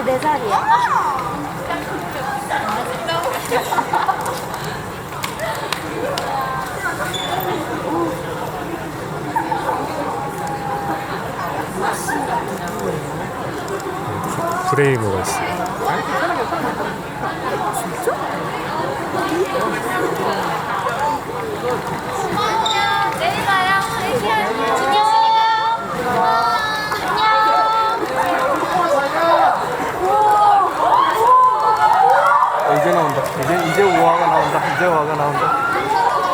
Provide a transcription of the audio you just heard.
14살이야. 프레이머가 있어요. 이제. 이제 우화가 나온다. 이제 우화가 나온다.